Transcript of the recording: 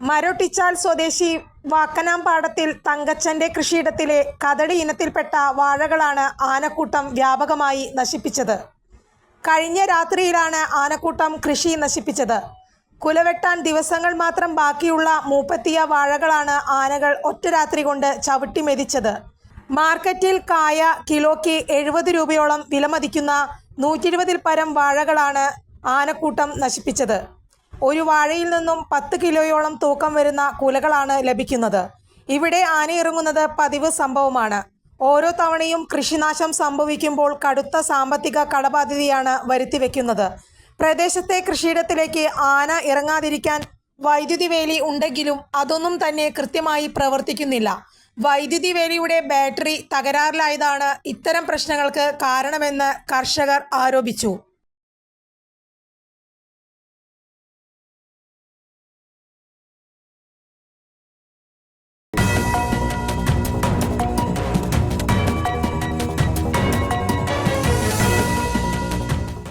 മരൊട്ടിച്ചാൽ സ്വദേശി വാക്കനാംപാടത്തിൽ തങ്കച്ചന്റെ കൃഷിയിടത്തിലെ കദളി ഇനത്തിൽപ്പെട്ട വാഴകളാണ് ആനക്കൂട്ടം വ്യാപകമായി നശിപ്പിച്ചത്. കഴിഞ്ഞ രാത്രിയിലാണ് ആനക്കൂട്ടം കൃഷി നശിപ്പിച്ചത്. കുലവെട്ടാൻ ദിവസങ്ങൾ മാത്രം ബാക്കിയുള്ള മൂപ്പത്തിയ വാഴകളാണ് ആനകൾ ഒറ്റ രാത്രി കൊണ്ട് ചവിട്ടി മെതിച്ചത്. മാർക്കറ്റിൽ കായ കിലോയ്ക്ക് എഴുപത് രൂപയോളം വിലമതിക്കുന്ന നൂറ്റി ഇരുപതിൽ പരം വാഴകളാണ് ആനക്കൂട്ടം നശിപ്പിച്ചത്. ഒരു വാഴയിൽ നിന്നും പത്ത് കിലോയോളം തൂക്കം വരുന്ന കുലകളാണ് ലഭിക്കുന്നത്. ഇവിടെ ആനയിറങ്ങുന്നത് പതിവ് സംഭവമാണ്. ഓരോ തവണയും കൃഷിനാശം സംഭവിക്കുമ്പോൾ കടുത്ത സാമ്പത്തിക കടബാധ്യതയാണ് വരുത്തിവെക്കുന്നത്. പ്രദേശത്തെ കൃഷിയിടത്തിലേക്ക് ആന ഇറങ്ങാതിരിക്കാൻ വൈദ്യുതി വേലി ഉണ്ടെങ്കിലും അതൊന്നും തന്നെ കൃത്യമായി പ്രവർത്തിക്കുന്നില്ല. വൈദ്യുതി വേലിയുടെ ബാറ്ററി തകരാറിലായതാണ് ഇത്തരം പ്രശ്നങ്ങൾക്ക് കാരണമെന്ന് കർഷകർ ആരോപിച്ചു.